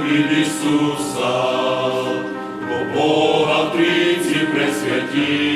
від Ісуса, про Бога в Трійці пресвятій,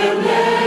втихне в